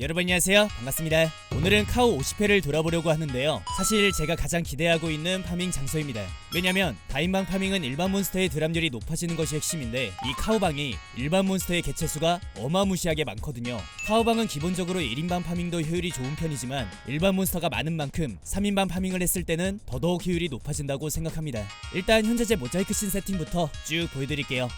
여러분 안녕하세요. 반갑습니다. 오늘은 카우 50회를 돌아보려고 하는데요. 사실 제가 가장 기대하고 있는 파밍 장소입니다. 왜냐면 다인방 파밍은 일반 몬스터의 드랍률이 높아지는 것이 핵심인데 이 카우방이 일반 몬스터의 개체수가 어마무시하게 많거든요. 카우방은 기본적으로 1인방 파밍도 효율이 좋은 편이지만 일반 몬스터가 많은 만큼 3인방 파밍을 했을 때는 더더욱 효율이 높아진다고 생각합니다. 일단 현재 제 모자이크 신 세팅부터 쭉 보여드릴게요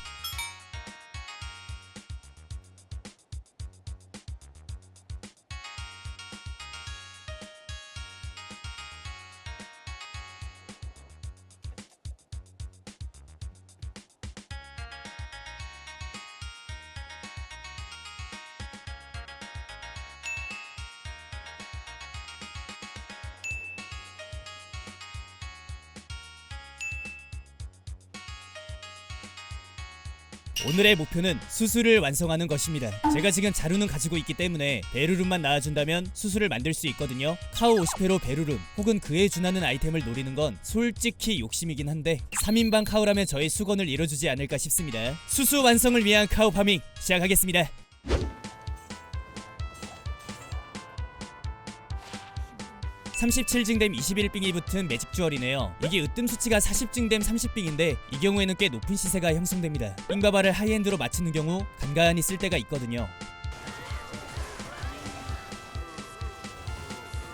오늘의 목표는 수술을 완성하는 것입니다. 제가 지금 자루는 가지고 있기 때문에 베루룸만 나와준다면 수술을 만들 수 있거든요. 카우 50회로 베루룸 혹은 그에 준하는 아이템을 노리는 건 솔직히 욕심이긴 한데 3인방 카우라면 저의 수건을 이뤄주지 않을까 싶습니다. 수수 완성을 위한 카우 파밍 시작하겠습니다. 37징댐 21빙이 붙은 매직 주얼이네요. 이게 으뜸 수치가 40징댐 30빙인데 이 경우에는 꽤 높은 시세가 형성됩니다. 빙바바를 하이엔드로 맞추는 경우 간간히 쓸 때가 있거든요.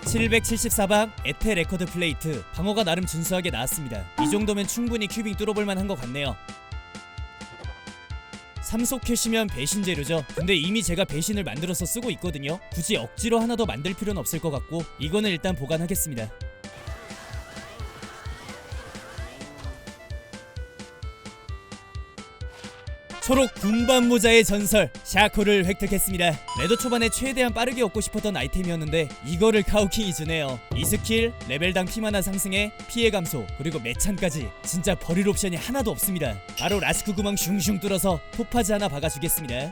774방 에테 레코드 플레이트 방어가 나름 준수하게 나왔습니다. 이 정도면 충분히 큐빙 뚫어볼만 한 것 같네요. 삼속 캐시면 배신 재료죠. 근데 이미 제가 배신을 만들어서 쓰고 있거든요. 굳이 억지로 하나 더 만들 필요는 없을 것 같고 이거는 일단 보관하겠습니다. 초록 군밤 모자의 전설 샤코를 획득했습니다. 레더 초반에 최대한 빠르게 얻고 싶었던 아이템이었는데 이거를 카우킹이 주네요. 이 스킬 레벨당 피마나 상승에 피해 감소 그리고 매찬까지 진짜 버릴 옵션이 하나도 없습니다. 바로 라스크 구멍 슝슝 뚫어서 포파즈 하나 박아주겠습니다.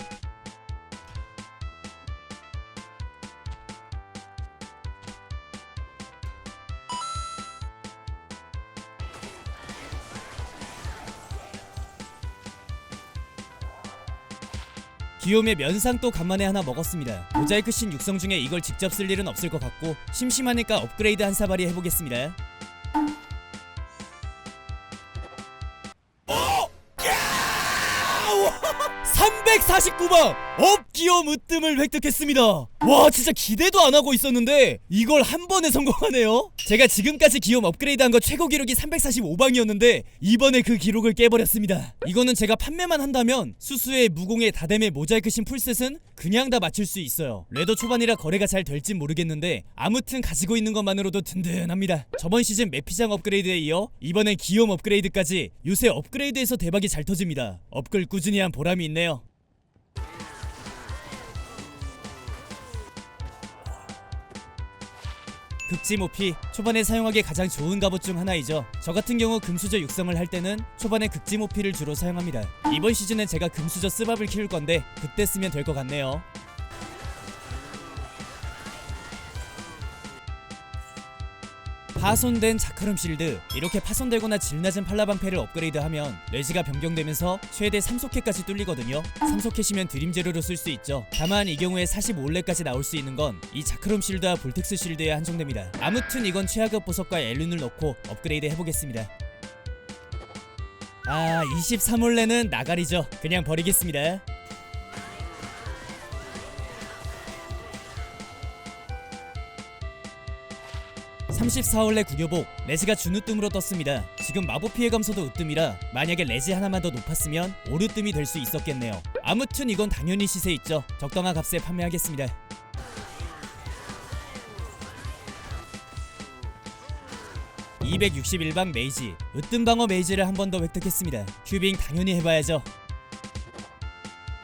귀요미의 면상도 간만에 하나 먹었습니다. 모자이크 신 육성 중에 이걸 직접 쓸 일은 없을 것 같고 심심하니까 업그레이드 한 사발이 해보겠습니다. 349방 업기어 으뜸을 획득했습니다. 와 진짜 기대도 안 하고 있었는데 이걸 한 번에 성공하네요. 제가 지금까지 기염 업그레이드한 거 최고 기록이 345방이었는데 이번에 그 기록을 깨버렸습니다. 이거는 제가 판매만 한다면 수수의 무공의 다뎀의 모자이크 신 풀셋은 그냥 다 맞출 수 있어요. 레더 초반이라 거래가 잘 될진 모르겠는데 아무튼 가지고 있는 것만으로도 든든합니다. 저번 시즌 매피장 업그레이드에 이어 이번엔 기염 업그레이드까지 요새 업그레이드에서 대박이 잘 터집니다. 업글 꾸준히 한 보람이 있네요. 극지모피 초반에 사용하기 가장 좋은 갑옷 중 하나이죠. 저 같은 경우 금수저 육성을 할 때는 초반에 극지모피를 주로 사용합니다. 이번 시즌엔 제가 금수저 스밥을 키울 건데 그때 쓰면 될 것 같네요. 파손된 자카름 실드. 이렇게 파손되거나 질 낮은 팔라방패를 업그레이드하면 레지가 변경되면서 최대 3소켓까지 뚫리거든요. 3소켓이면 드림 재료로 쓸 수 있죠. 다만 이 경우에 45렙까지 나올 수 있는 건 이 자크롬 실드와 볼텍스 실드에 한정됩니다. 아무튼 이건 최하급 보석과 엘룬을 넣고 업그레이드 해보겠습니다. 아 23홀레는 나가리죠. 그냥 버리겠습니다 34홀레 구교복 레지가 준우뜸으로 떴습니다. 지금 마법 피해 감소도 으뜸이라 만약에 레지 하나만 더 높았으면 오르뜸이 될 수 있었겠네요. 아무튼 이건 당연히 시세 있죠. 적당한 값에 판매하겠습니다. (261방) 메이지 으뜸 방어 메이지를 한 번 더 획득했습니다 큐빙 당연히 해봐야죠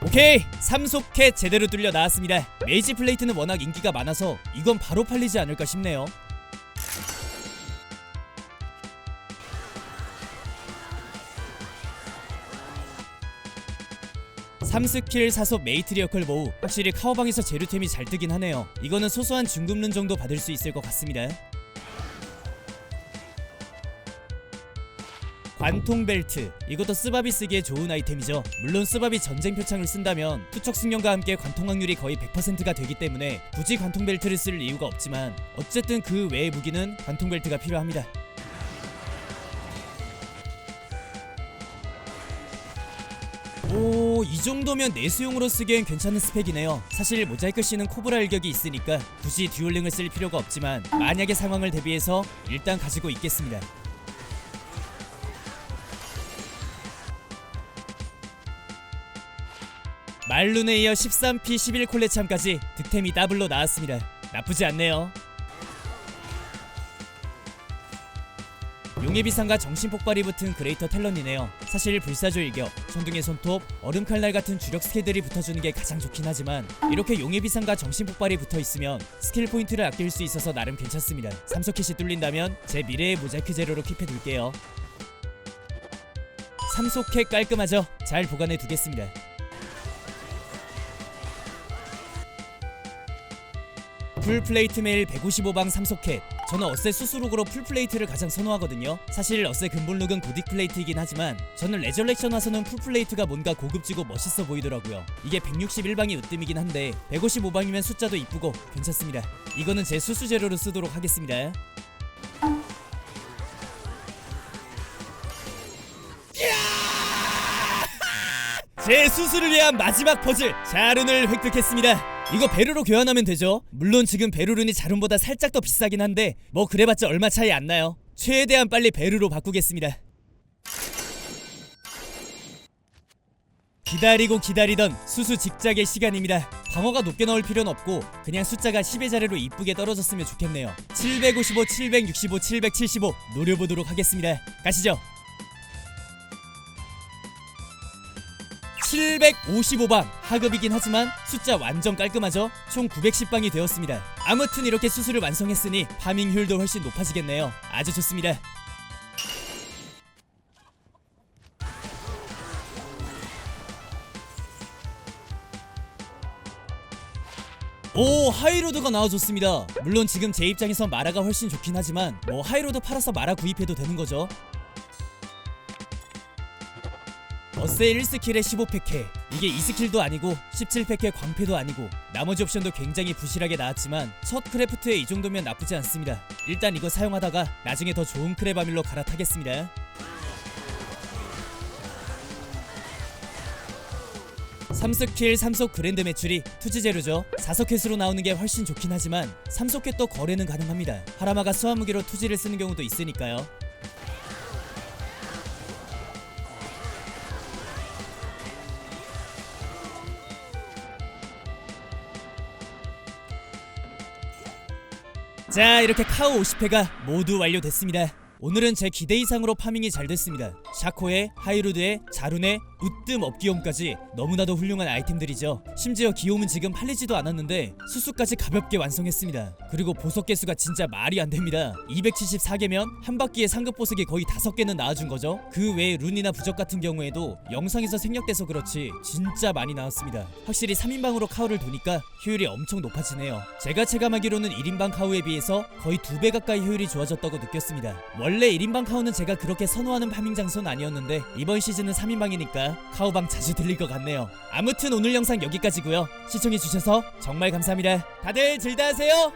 오케이! 3속켓 제대로 뚫려 나왔습니다 메이지 플레이트는 워낙 인기가 많아서 이건 바로 팔리지 않을까 싶네요 3스킬 사속 메이트리어컬 모우 확실히 카오방에서 재료템이 잘 뜨긴 하네요. 이거는 소소한 중급룬 정도 받을 수 있을 것 같습니다. 관통 벨트. 이것도 스바비 쓰기에 좋은 아이템이죠. 물론 스바비 전쟁 표창을 쓴다면 투척 승용과 함께 관통 확률이 거의 100%가 되기 때문에 굳이 관통 벨트를 쓸 이유가 없지만 어쨌든 그 외의 무기는 관통 벨트가 필요합니다. 오, 이 정도면 내수용으로 쓰기엔 괜찮은 스펙이네요. 사실 모자이크 씨는 코브라 일격이 있으니까 굳이 듀얼링을 쓸 필요가 없지만 만약의 상황을 대비해서 일단 가지고 있겠습니다. 말룬에 이어 13P 11콜레참까지 득템이 더블로 나왔습니다. 나쁘지 않네요. 용의 비상과 정신 폭발이 붙은 그레이터 텔런이네요. 사실 불사조 일격, 천둥의 손톱, 얼음 칼날 같은 주력 스킬들이 붙어주는 게 가장 좋긴 하지만 이렇게 용의 비상과 정신 폭발이 붙어 있으면 스킬 포인트를 아낄 수 있어서 나름 괜찮습니다. 삼소켓이 뚫린다면 제 미래의 모자이크 재료로 킵해둘게요. 삼소켓 깔끔하죠? 잘 보관해 두겠습니다. 풀플레이트 메일 155방 삼소켓 저는 어세 수수룩으로 풀플레이트를 가장 선호하거든요. 사실 어세 근본룩은 고딕 플레이트이긴 하지만 저는 레저렉션 와서는 풀플레이트가 뭔가 고급지고 멋있어 보이더라고요. 이게 161방이 으뜸이긴 한데 155방이면 숫자도 이쁘고 괜찮습니다. 이거는 제 수수 재료로 쓰도록 하겠습니다. 제 수술을 위한 마지막 퍼즐 자룬을 획득했습니다. 이거 베르로 교환하면 되죠. 물론 지금 베르룬이 자룬보다 살짝 더 비싸긴 한데 뭐 그래봤자 얼마 차이 안 나요. 최대한 빨리 베르로 바꾸겠습니다. 기다리고 기다리던 수수 직작의 시간입니다. 방어가 높게 넣을 필요는 없고 그냥 숫자가 10의 자리로 이쁘게 떨어졌으면 좋겠네요. 755, 765, 775 노려보도록 하겠습니다. 가시죠. 755방 하급이긴 하지만 숫자 완전 깔끔하죠? 총 910방이 되었습니다. 아무튼 이렇게 수술을 완성했으니 파밍 효율도 훨씬 높아지겠네요. 아주 좋습니다. 오 하이로드가 나와줬습니다 물론 지금 제 입장에선 마라가 훨씬 좋긴 하지만 뭐 하이로드 팔아서 마라 구입해도 되는 거죠 어세 1스킬에 15팩해 이게 2스킬도 아니고 17팩해 광패도 아니고 나머지 옵션도 굉장히 부실하게 나왔지만 첫 크래프트에 이 정도면 나쁘지 않습니다. 일단 이거 사용하다가 나중에 더 좋은 크레바밀로 갈아타겠습니다. 3스킬 3속 그랜드 매출이 투지 재료죠. 4석켓으로 나오는 게 훨씬 좋긴 하지만 3석켓도 거래는 가능합니다. 하라마가 수화무기로 투지를 쓰는 경우도 있으니까요 자 이렇게 카우 50회가 모두 완료됐습니다. 오늘은 제 기대 이상으로 파밍이 잘 됐습니다 샤코에 하이루드에 자룬에 으뜸 업기옴까지 너무나도 훌륭한 아이템들이죠. 심지어 기옴은 지금 팔리지도 않았는데 수수까지 가볍게 완성했습니다. 그리고 보석 개수가 진짜 말이 안 됩니다. 274개면 한 바퀴에 상급 보석이 거의 5개는 나와준 거죠. 그 외에 룬이나 부적 같은 경우에도 영상에서 생략돼서 그렇지 진짜 많이 나왔습니다. 확실히 3인방으로 카우를 두니까 효율이 엄청 높아지네요. 제가 체감하기로는 1인방 카우에 비해서 거의 2배 가까이 효율이 좋아졌다고 느꼈습니다. 원래 1인방 카우는 제가 그렇게 선호하는 파밍 장소는 아니었는데 이번 시즌은 3인방이니까 카우방 자주 들릴 것 같네요. 아무튼 오늘 영상 여기까지고요. 시청해주셔서 정말 감사합니다. 다들 즐다 하세요